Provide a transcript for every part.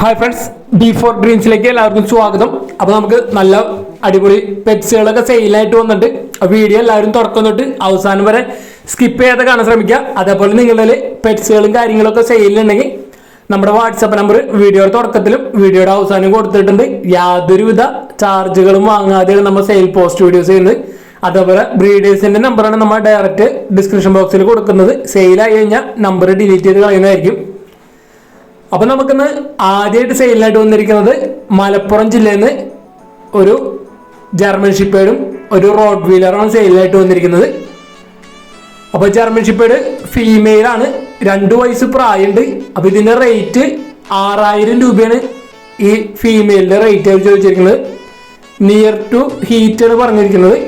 Hi friends B four ഡ്രീംസിലേക്ക് എല്ലാവർക്കും സ്വാഗതം. അപ്പോൾ നമുക്ക് നല്ല അടിപൊളി പെറ്റ്സുകളൊക്കെ സെയിലായിട്ട് വന്നിട്ട് വീഡിയോ എല്ലാവരും തുടക്കം തൊട്ട് അവസാനം വരെ സ്കിപ്പ് ചെയ്യാതെ കാണാൻ ശ്രമിക്കുക. അതേപോലെ നിങ്ങളുടെ പെറ്റ്സുകളും കാര്യങ്ങളൊക്കെ സെയിലുണ്ടെങ്കിൽ നമ്മുടെ വാട്സപ്പ് നമ്പർ വീഡിയോയുടെ തുടക്കത്തിലും വീഡിയോയുടെ അവസാനം കൊടുത്തിട്ടുണ്ട്. യാതൊരുവിധ ചാർജുകളും വാങ്ങാതെയാണ് നമ്മൾ സെയിൽ പോസ്റ്റ് വീഡിയോസ് ചെയ്യുന്നത്. അതേപോലെ ബ്രീഡേഴ്സിന്റെ നമ്പറാണ് നമ്മൾ ഡയറക്റ്റ് ഡിസ്ക്രിപ്ഷൻ ബോക്സിൽ കൊടുക്കുന്നത്. സെയിൽ ആയി കഴിഞ്ഞാൽ നമ്പർ ഡിലീറ്റ് ചെയ്ത് കളയുന്നതായിരിക്കും. അപ്പൊ നമുക്കിന്ന് ആദ്യമായിട്ട് സെയിലായിട്ട് വന്നിരിക്കുന്നത് മലപ്പുറം ജില്ലയിൽ നിന്ന് ഒരു ജർമ്മൻ ഷിപ്പേഡും ഒരു റോഡ് വീലറാണ് സെയിലായിട്ട് വന്നിരിക്കുന്നത്. അപ്പൊ ജർമ്മൻ ഷിപ്പേഡ് ഫീമെയിൽ ആണ്. രണ്ടു വയസ്സ് പ്രായമുണ്ട്. അപ്പൊ ഇതിന്റെ റേറ്റ് ആറായിരം രൂപയാണ് ഈ ഫീമെയിലിന്റെ റേറ്റ് ചോദിച്ചിരിക്കുന്നത്. നിയർ ടു ഹീറ്റ് ആണ് പറഞ്ഞിരിക്കുന്നത്.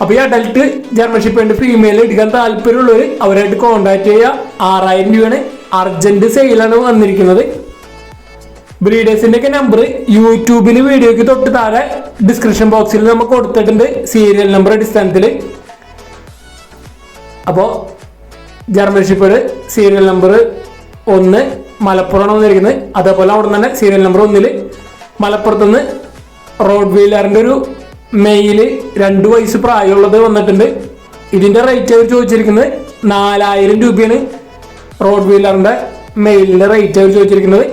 അപ്പൊ ഈ അഡൽട്ട് ജർമ്മൻ ഷിപ്പേഡ് ഫീമെയിൽ എടുക്കാൻ താല്പര്യമുള്ളവർ അവരായിട്ട് കോണ്ടാക്ട് ചെയ്യുക ആറായിരം രൂപയാണ്. അർജന്റ് സെയിലാണ് വന്നിരിക്കുന്നത്. ബ്രീഡേഴ്സിന്റെ ഒക്കെ നമ്പർ യൂട്യൂബിൽ വീഡിയോക്ക് തൊട്ട് താഴെ ഡിസ്ക്രിപ്ഷൻ ബോക്സിൽ നമുക്ക് കൊടുത്തിട്ടുണ്ട് സീരിയൽ നമ്പർ അടിസ്ഥാനത്തിൽ അപ്പോ ജർമ്മൻ ഷിപ്പേഡ് സീരിയൽ നമ്പർ ഒന്ന് മലപ്പുറമാണ് വന്നിരിക്കുന്നത്. അതേപോലെ അവിടെ തന്നെ സീരിയൽ നമ്പർ ഒന്നിൽ മലപ്പുറത്തുനിന്ന് റോഡ് വീലറിന്റെ ഒരു മെയിൽ രണ്ട് വയസ്സ് പ്രായമുള്ളത് വന്നിട്ടുണ്ട്. ഇതിന്റെ റേറ്റ് അവർ ചോദിച്ചിരിക്കുന്നത് നാലായിരം രൂപയാണ്. റോഡ് വീലറിന്റെ മെയിലിന്റെ റേറ്റ് അവർ ചോദിച്ചിരിക്കുന്നത്.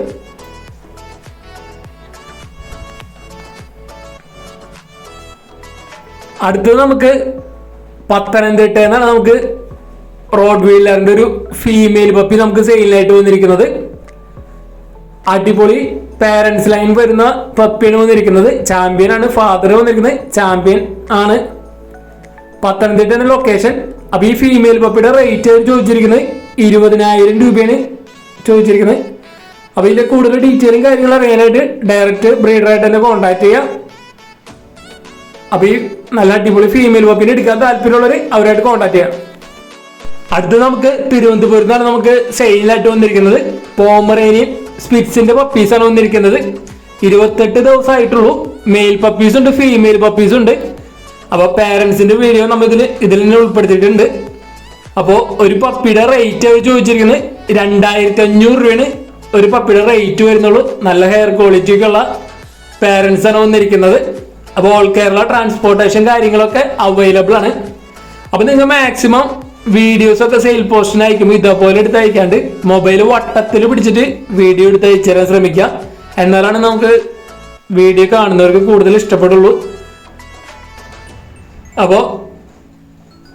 അടുത്തത് നമുക്ക് പത്തനംതിട്ടയിൽ എന്നാണ് നമുക്ക് റോഡ് വീലറിന്റെ ഒരു ഫീമെയിൽ പപ്പി നമുക്ക് സെയിലായിട്ട് വന്നിരിക്കുന്നത്. അടിപൊളി പാരന്റ്സ് ലൈൻ വരുന്ന പപ്പിയാണ് വന്നിരിക്കുന്നത്. ചാമ്പ്യൻ ആണ് ഫാദർ വന്നിരിക്കുന്നത്. ചാമ്പ്യൻ ആണ്. പത്തനംതിട്ട ലൊക്കേഷൻ അപ്പൊ ഈ ഫീമെയിൽ പപ്പിയുടെ റേറ്റ് ചോദിച്ചിരിക്കുന്നത്. ഇരുപതിനായിരം രൂപയാണ് ചോദിച്ചിരിക്കുന്നത്. അപ്പൊ ഇതിന്റെ കൂടുതൽ ഡീറ്റെയിലും കാര്യങ്ങളും അറിയാനായിട്ട് ഡയറക്റ്റ് ബ്രീഡറായിട്ട് തന്നെ കോൺടാക്ട് ചെയ്യാം. അപ്പൊ ഈ നല്ല അടിപൊളി ഫീമെയിൽ പപ്പിനെ എടുക്കാൻ താല്പര്യമുള്ളവർ അവരായിട്ട് കോൺടാക്ട് ചെയ്യാം. അടുത്ത് നമുക്ക് തിരുവനന്തപുരത്ത് നിന്നാണ് നമുക്ക് സെയിലായിട്ട് വന്നിരിക്കുന്നത്. പോമറേനിയൻ സ്പിറ്റ്സിന്റെ പപ്പീസാണ് വന്നിരിക്കുന്നത്. ഇരുപത്തെട്ട് ദിവസമായിട്ടുള്ളൂ. മെയിൽ പപ്പീസ് ഉണ്ട് ഫീമെയിൽ പപ്പീസ് ഉണ്ട്. അപ്പോൾ പാരൻസിന്റെ വീഡിയോ നമ്മൾ ഇതിൽ ഇതിൽ തന്നെ ഉൾപ്പെടുത്തിയിട്ടുണ്ട്. അപ്പോൾ ഒരു പപ്പിയുടെ റേറ്റ് അവർ ചോദിച്ചിരിക്കുന്നത് രണ്ടായിരത്തി അഞ്ഞൂറ് രൂപയാണ്. ഒരു പപ്പിയുടെ റേറ്റ് വരുന്നുള്ളൂ. നല്ല ഹെയർ ക്വാളിറ്റി ഒക്കെ ഉള്ള പേരൻസ് ആണ് വന്നിരിക്കുന്നത്. അപ്പോൾ ഓൾ കേരള ട്രാൻസ്പോർട്ടേഷൻ കാര്യങ്ങളൊക്കെ അവൈലബിൾ ആണ്. അപ്പൊ നിങ്ങൾ മാക്സിമം വീഡിയോസ് ഒക്കെ സെയിൽ പോസ്റ്റിന് അയക്കുമ്പോൾ ഇതേപോലെ എടുത്ത് അയക്കാണ്ട് മൊബൈൽ വട്ടത്തിൽ പിടിച്ചിട്ട് വീഡിയോ എടുത്ത് അയച്ചു തരാൻ ശ്രമിക്കുക. എന്നാലാണ് നമുക്ക് വീഡിയോ കാണുന്നവർക്ക് കൂടുതൽ ഇഷ്ടപ്പെടുള്ളൂ. അപ്പോൾ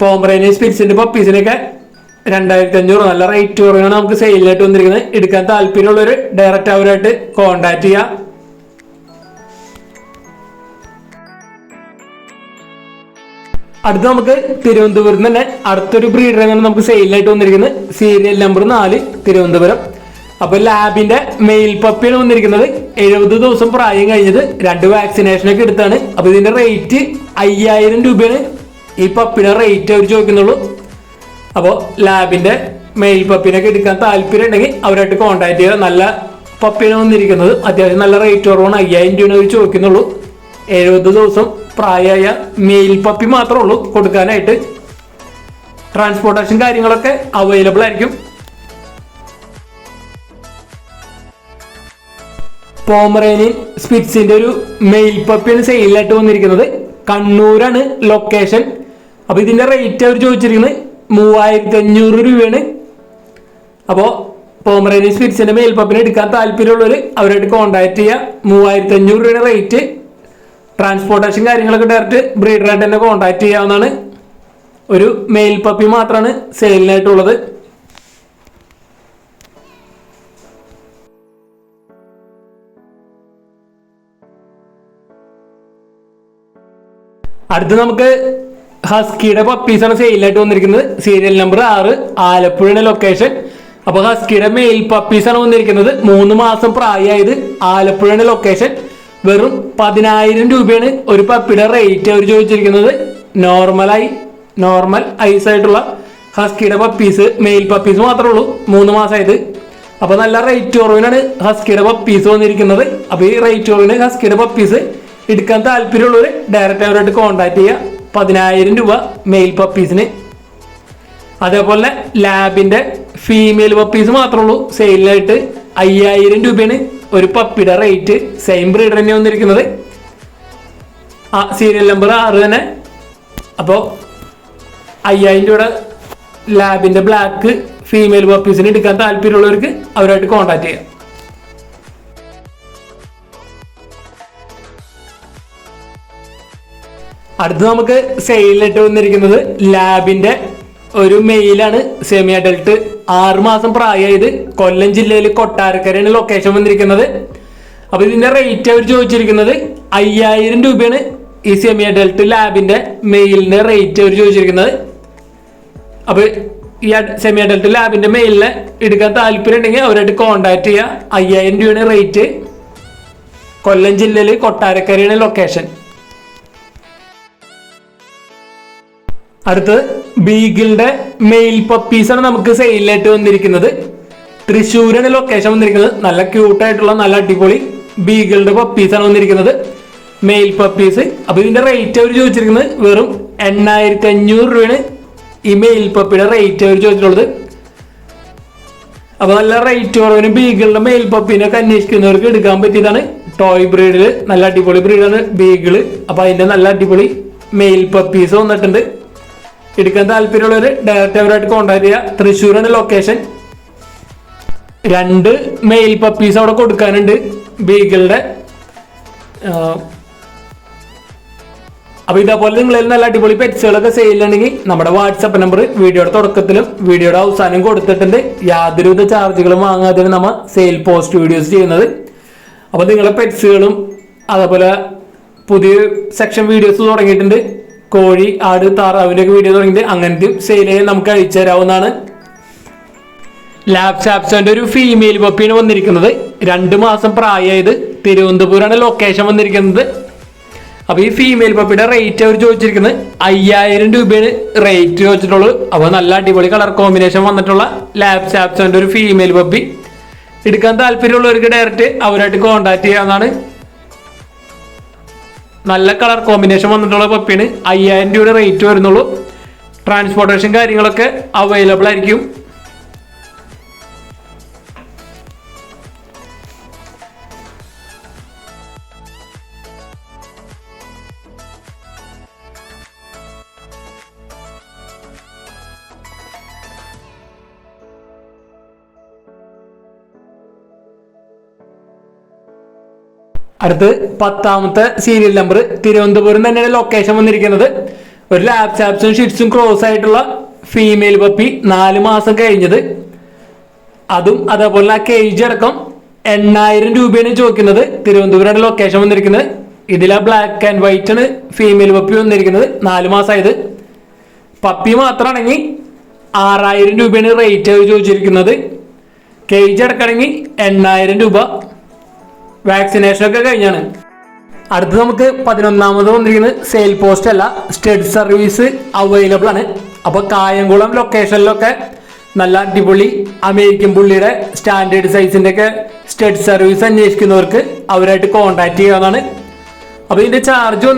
പോംബ്രൈനി സ്പിരിറ്റ്സിന്റെ പപ്പീസിനൊക്കെ രണ്ടായിരത്തി അഞ്ഞൂറ് നല്ല റേറ്റ് കുറവാണ് നമുക്ക് സെയിലായിട്ട് വന്നിരിക്കുന്നത്. എടുക്കാൻ താല്പര്യമുള്ളവർ ഡയറക്റ്റ് അവരായിട്ട് കോണ്ടാക്ട് ചെയ്യുക അടുത്ത നമുക്ക് തിരുവനന്തപുരം തന്നെ അടുത്തൊരു ബ്രീഡർ ആണ് നമുക്ക് സെയിലായിട്ട് വന്നിരിക്കുന്നത്. സീരിയൽ നമ്പർ നാല് തിരുവനന്തപുരം. അപ്പൊ ലാബിന്റെ മെയിൽ പപ്പിയാണ് വന്നിരിക്കുന്നത്. എഴുപത് ദിവസം പ്രായം കഴിഞ്ഞത്. രണ്ട് വാക്സിനേഷൻ ഒക്കെ എടുത്താണ്. അപ്പൊ ഇതിന്റെ റേറ്റ് അയ്യായിരം രൂപയാണ്. ഈ പപ്പിനെ റേറ്റ് അവർ ചോദിക്കുന്നുള്ളൂ. അപ്പോൾ ലാബിന്റെ മെയിൽ പപ്പിനൊക്കെ എടുക്കാൻ താല്പര്യം ഉണ്ടെങ്കിൽ അവരായിട്ട് കോൺടാക്ട് ചെയ്യുക നല്ല പപ്പിനെ വന്നിരിക്കുന്നത്. അത്യാവശ്യം നല്ല റേറ്റ് കുറവാണ്. അയ്യായിരം രൂപയാണ് അവർ ചോദിക്കുന്നുള്ളൂ. എഴുപത് ദിവസം പ്രായമായ മെയിൽ പപ്പി മാത്രമേ ഉള്ളൂ. കൊടുക്കാനായിട്ട് ട്രാൻസ്പോർട്ടേഷൻ കാര്യങ്ങളൊക്കെ അവൈലബിൾ ആയിരിക്കും. പോമറേനിയൻ സ്പിറ്റ്സിന്റെ ഒരു മെയിൽ പപ്പിയാണ് സെയിലായിട്ട് വന്നിരിക്കുന്നത്. കണ്ണൂരാണ് ലൊക്കേഷൻ അപ്പൊ ഇതിന്റെ റേറ്റ് അവർ ചോദിച്ചിരിക്കുന്നത് മൂവായിരത്തി അഞ്ഞൂറ് രൂപയാണ്. അപ്പോൾ പോമറേനിയൻ സ്പിറ്റ്സിന്റെ മേൽപ്പപ്പിന് പപ്പിനെ എടുക്കാൻ താല്പര്യമുള്ളവർ അവരായിട്ട് കോൺടാക്ട് ചെയ്യുക മൂവായിരത്തി അഞ്ഞൂറ് രൂപയുടെ റേറ്റ് ട്രാൻസ്പോർട്ടേഷൻ കാര്യങ്ങളൊക്കെ ഡയറക്റ്റ് ബ്രീഡറായിട്ട് തന്നെ കോൺടാക്ട് ചെയ്യാവുന്നതാണ്. ഒരു മെയിൽ പപ്പി മാത്രമാണ് സെയിലിനായിട്ടുള്ളത് അടുത്ത് നമുക്ക് ഹസ്കിയുടെ പപ്പീസാണ് സെയിലായിട്ട് വന്നിരിക്കുന്നത്. സീരിയൽ നമ്പർ ആറ് ആലപ്പുഴയുടെ ലൊക്കേഷൻ അപ്പൊ ഹസ്കിയുടെ മെയിൽ പപ്പീസാണ് വന്നിരിക്കുന്നത്. മൂന്ന് മാസം പ്രായമായത് ആലപ്പുഴയുടെ ലൊക്കേഷൻ വെറും പതിനായിരം രൂപയാണ് ഒരു പപ്പിയുടെ റേറ്റ് അവർ ചോദിച്ചിരിക്കുന്നത്. നോർമലായി നോർമൽ ഐസ് ആയിട്ടുള്ള ഹസ്കിയുടെ പപ്പീസ് മെയിൽ പപ്പീസ് മാത്രമേ ഉള്ളൂ. മൂന്ന് മാസമായത്. അപ്പൊ നല്ല റേറ്റ് കുറവിനാണ് ഹസ്കിയുടെ പപ്പീസ് വന്നിരിക്കുന്നത്. അപ്പൊ ഈ റേറ്റ് കുറവിന് ഹസ്കിയുടെ പപ്പീസ് എടുക്കാൻ താല്പര്യമുള്ളവർ ഡയറക്റ്റ് അവരായിട്ട് കോൺടാക്ട് ചെയ്യുക. പതിനായിരം രൂപ മെയിൽ പപ്പീസിന് അതേപോലെ ലാബിന്റെ ഫീമെയിൽ പപ്പീസ് മാത്രമേ ഉള്ളൂ സെയിലായിട്ട് അയ്യായിരം രൂപയാണ് ഒരു പപ്പിയുടെ റേറ്റ് സെയിം ബ്രീഡർ തന്നെ വന്നിരിക്കുന്നത്. ആ സീരിയൽ നമ്പർ ആറ് തന്നെ. അപ്പോൾ അയ്യായിരം രൂപയുടെ ലാബിന്റെ ബ്ലാക്ക് ഫീമെയിൽ പപ്പീസിന് എടുക്കാൻ താല്പര്യമുള്ളവർക്ക് അവരായിട്ട് കോൺടാക്ട് ചെയ്യാം. അടുത്ത് നമുക്ക് സെയിലിട്ട് വന്നിരിക്കുന്നത് ലാബിന്റെ ഒരു മെയിലാണ് സെമി അഡൽട്ട് ആറുമാസം പ്രായമായത് കൊല്ലം ജില്ലയിൽ കൊട്ടാരക്കരയാണ് ലൊക്കേഷൻ വന്നിരിക്കുന്നത്. അപ്പൊ ഇതിന്റെ റേറ്റ് അവർ ചോദിച്ചിരിക്കുന്നത് അയ്യായിരം രൂപയാണ് ഈ സെമി അഡൽട്ട് ലാബിന്റെ മെയിലിന്റെ റേറ്റ് അവർ ചോദിച്ചിരിക്കുന്നത്. അപ്പൊ ഈ സെമി അഡൽട്ട് ലാബിന്റെ മെയിലിനെ എടുക്കാൻ താല്പര്യം ഉണ്ടെങ്കിൽ അവരായിട്ട് കോണ്ടാക്ട് ചെയ്യുക. അയ്യായിരം രൂപയാണ് റേറ്റ് കൊല്ലം ജില്ലയിൽ കൊട്ടാരക്കരയാണ് ലൊക്കേഷൻ അടുത്ത് ബീഗിളിന്റെ മെയിൽ ആണ് നമുക്ക് സെയിലായിട്ട് വന്നിരിക്കുന്നത്. തൃശ്ശൂരാണ് ലൊക്കേഷൻ വന്നിരിക്കുന്നത്. നല്ല ക്യൂട്ടായിട്ടുള്ള നല്ല അടിപൊളി ബീഗിളിന്റെ ആണ് വന്നിരിക്കുന്നത്. മെയിൽ പപ്പീസ് അപ്പൊ ഇതിന്റെ റേറ്റ് അവർ ചോദിച്ചിരിക്കുന്നത് വെറും എണ്ണായിരത്തി അഞ്ഞൂറ് രൂപയാണ്. ഈ മെയിൽ പപ്പിയുടെ റേറ്റ് അവർ ചോദിച്ചിട്ടുള്ളത്. അപ്പൊ നല്ല റേറ്റ് കുറവിന് ബീഗിളിന്റെ മെയിൽ പപ്പീനൊക്കെ അന്വേഷിക്കുന്നവർക്ക് എടുക്കാൻ പറ്റിയതാണ്. ടോയ് ബ്രീഡിൽ നല്ല അടിപൊളി ബ്രീഡാണ് ബീഗിൾ. അപ്പൊ അതിന്റെ നല്ല അടിപൊളി മെയിൽ പപ്പീസ് വന്നിട്ടുണ്ട്. എടുക്കാൻ താല്പര്യമുള്ളവർ ഡയറക്റ്റ് അവരായിട്ട് കോൺടാക്ട് ചെയ്യുക. തൃശ്ശൂരാണ് ലൊക്കേഷൻ രണ്ട് മെയിൽ പപ്പീസ് അവിടെ കൊടുക്കാനുണ്ട് ബീഗിളുടെ. അപ്പൊ ഇതേപോലെ നിങ്ങളിൽ നല്ല അടിപൊളി പെറ്റ്സുകളൊക്കെ സെയിലുണ്ടെങ്കിൽ നമ്മുടെ വാട്സപ്പ് നമ്പർ വീഡിയോയുടെ തുടക്കത്തിലും വീഡിയോയുടെ അവസാനം കൊടുത്തിട്ടുണ്ട്. യാതൊരുവിധ ചാർജുകളും വാങ്ങാതെ നമ്മൾ സെയിൽ പോസ്റ്റ് വീഡിയോസ് ചെയ്യുന്നത്. അപ്പൊ നിങ്ങളെ പെറ്റ്സുകളും അതേപോലെ പുതിയ സെക്ഷൻ വീഡിയോസ് തുടങ്ങിയിട്ടുണ്ട്. കോഴി ആട് താറാവിന്റെ ഒക്കെ വീഡിയോ തുടങ്ങിയിട്ട് അങ്ങനത്തെ ചെയ്യാൻ നമുക്ക് അയച്ചു തരാവുന്നതാണ്. ലാബ് സാപ്സന്റെ ഒരു ഫീമെയിൽ പപ്പിയാണ് വന്നിരിക്കുന്നത്. രണ്ട് മാസം പ്രായമായത്. തിരുവനന്തപുരമാണ് ലൊക്കേഷൻ വന്നിരിക്കുന്നത്. അപ്പൊ ഈ ഫീമെയിൽ പപ്പിയുടെ റേറ്റ് അവർ ചോദിച്ചിരിക്കുന്നത് അയ്യായിരം രൂപയാണ് റേറ്റ് ചോദിച്ചിട്ടുള്ളൂ. അപ്പൊ നല്ല അടിപൊളി കളർ കോമ്പിനേഷൻ വന്നിട്ടുള്ള ലാബ് സാപ്സന്റെ ഒരു ഫീമെയിൽ പപ്പി എടുക്കാൻ താല്പര്യമുള്ളവർക്ക് ഡയറക്റ്റ് അവരായിട്ട് കോൺടാക്ട് ചെയ്യാവുന്നതാണ്. നല്ല കളർ കോമ്പിനേഷൻ വന്നിട്ടുള്ള പപ്പിയാണ് അയ്യായിരം രൂപയുടെ റേറ്റ് വരുന്നുള്ളൂ. ട്രാൻസ്പോർട്ടേഷൻ കാര്യങ്ങളൊക്കെ അവൈലബിൾ ആയിരിക്കും. അടുത്ത് പത്താമത്തെ സീരിയൽ നമ്പർ തിരുവനന്തപുരം തന്നെയാണ് ലൊക്കേഷൻ വന്നിരിക്കുന്നത്. ഒരു ലാബ് സാപ്സും ഷിറ്റ്സും ക്രോസ് ആയിട്ടുള്ള ഫീമെയിൽ പപ്പി നാല് മാസം കഴിഞ്ഞത്. അതും അതേപോലെ ആ കേജ് അടക്കം എണ്ണായിരം രൂപയാണ് ചോദിക്കുന്നത്. തിരുവനന്തപുരമാണ് ലൊക്കേഷൻ വന്നിരിക്കുന്നത്. ഇതിൽ ആ ബ്ലാക്ക് ആൻഡ് വൈറ്റ് ആണ് ഫീമെയിൽ പപ്പി വന്നിരിക്കുന്നത്. നാല് മാസമായത്. പപ്പി മാത്രമാണെങ്കിൽ ആറായിരം രൂപയാണ് റേറ്റ് ചോദിച്ചിരിക്കുന്നത്. കേജ് അടക്കണമെങ്കിൽ എണ്ണായിരം രൂപ. വാക്സിനേഷൻ ഒക്കെ കഴിഞ്ഞാണ്. അടുത്ത് നമുക്ക് പതിനൊന്നാമത് വന്നിരിക്കുന്നത് സെയിൽ പോസ്റ്റ് അല്ല സ്റ്റഡ് സർവീസ് അവൈലബിൾ ആണ്. അപ്പോൾ കായംകുളം ലൊക്കേഷനിലൊക്കെ നല്ല അടിപൊളി അമേരിക്കൻ പുള്ളിയുടെ സ്റ്റാൻഡേർഡ് സൈസിന്റെ ഒക്കെ സ്റ്റഡ് സർവീസ് അന്വേഷിക്കുന്നവർക്ക് അവരായിട്ട് കോൺടാക്ട് ചെയ്യാവുന്നതാണ്. അപ്പോൾ ഇതിന്റെ ചാർജ്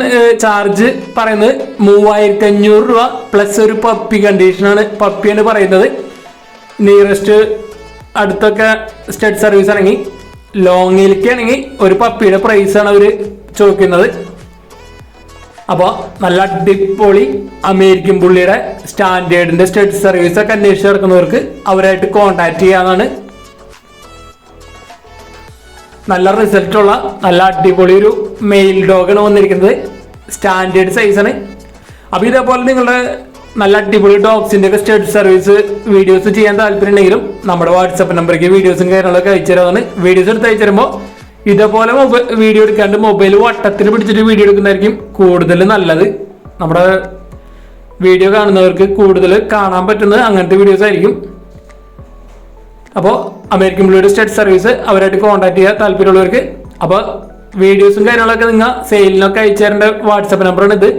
ചാർജ് പറയുന്നത് മൂവായിരത്തി അഞ്ഞൂറ് രൂപ പ്ലസ് ഒരു പപ്പി കണ്ടീഷനാണ് എന്ന് പറയുന്നത്. നിയറസ്റ്റ് അടുത്തൊക്കെ സ്റ്റഡ് സർവീസ് ആണെങ്കിൽ ലോങ്ങിലേക്ക് ആണെങ്കിൽ ഒരു പപ്പിയുടെ ആണ് അവർ ചോദിക്കുന്നത്. അപ്പോൾ നല്ല അടിപൊളി അമേരിക്കൻ പുള്ളിയുടെ സ്റ്റാൻഡേർഡിന്റെ സ്റ്റഡ് സർവീസ് ഒക്കെ അന്വേഷിച്ച് നടക്കുന്നവർക്ക് അവരായിട്ട് കോണ്ടാക്ട് ചെയ്യാന്നാണ്. നല്ല റിസൾട്ടുള്ള നല്ല അടിപൊളി ഒരു മെയിൽ ഡോഗാണ് വന്നിരിക്കുന്നത്. സ്റ്റാൻഡേർഡ് സൈസാണ് അപ്പോൾ ഇതേപോലെ നിങ്ങളുടെ നല്ല അടിപൊളി ഡോഗ്സിന്റെ ഒക്കെ സ്റ്റഡ് സർവീസ് വീഡിയോസ് ചെയ്യാൻ താല്പര്യം ഉണ്ടെങ്കിലും നമ്മുടെ വാട്സപ്പ് നമ്പറിലേക്ക് വീഡിയോസും കാര്യങ്ങളൊക്കെ അയച്ചു വീഡിയോസ് എടുത്ത് അയച്ചു തരുമ്പോൾ ഇതേപോലെ വീഡിയോ എടുക്കാണ്ട് മൊബൈൽ വട്ടത്തിൽ പിടിച്ചിട്ട് വീഡിയോ എടുക്കുന്നതായിരിക്കും കൂടുതൽ നല്ലത്. നമ്മുടെ വീഡിയോ കാണുന്നവർക്ക് കൂടുതൽ കാണാൻ പറ്റുന്നത് അങ്ങനത്തെ വീഡിയോസ് ആയിരിക്കും. അപ്പോൾ അമേരിക്കൻ ബ്ലൂഡ് സ്റ്റേറ്റ് സർവീസ് അവരായിട്ട് കോൺടാക്ട് ചെയ്യാൻ താല്പര്യമുള്ളവർക്ക് അപ്പോൾ വീഡിയോസും കാര്യങ്ങളൊക്കെ നിങ്ങൾ സെയിലിനൊക്കെ അയച്ചു തരേണ്ട വാട്സപ്പ് നമ്പറാണ് ഇത്.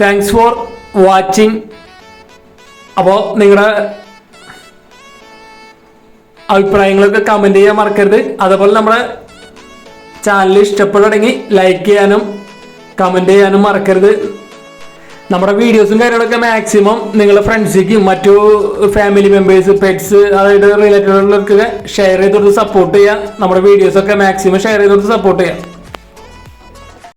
താങ്ക്സ് ഫോർ വാച്ചിങ് അപ്പോൾ നിങ്ങളുടെ അഭിപ്രായങ്ങളൊക്കെ കമന്റ് ചെയ്യാൻ മറക്കരുത്. അതേപോലെ നമ്മുടെ ചാനൽ ഇഷ്ടപ്പെടുകയാണെങ്കിൽ ലൈക്ക് ചെയ്യാനും കമന്റ് ചെയ്യാനും മറക്കരുത്. നമ്മുടെ വീഡിയോസും കാര്യങ്ങളൊക്കെ മാക്സിമം നിങ്ങളുടെ ഫ്രണ്ട്സിലേക്കും മറ്റു ഫാമിലി മെമ്പേഴ്സ് പെറ്റ്സ് അതായത് റിലേറ്റഡ് ഉള്ളവർക്കൊക്കെ ഷെയർ ചെയ്ത് സപ്പോർട്ട് ചെയ്യുക നമ്മുടെ വീഡിയോസൊക്കെ മാക്സിമം ഷെയർ ചെയ്ത് സപ്പോർട്ട് ചെയ്യുക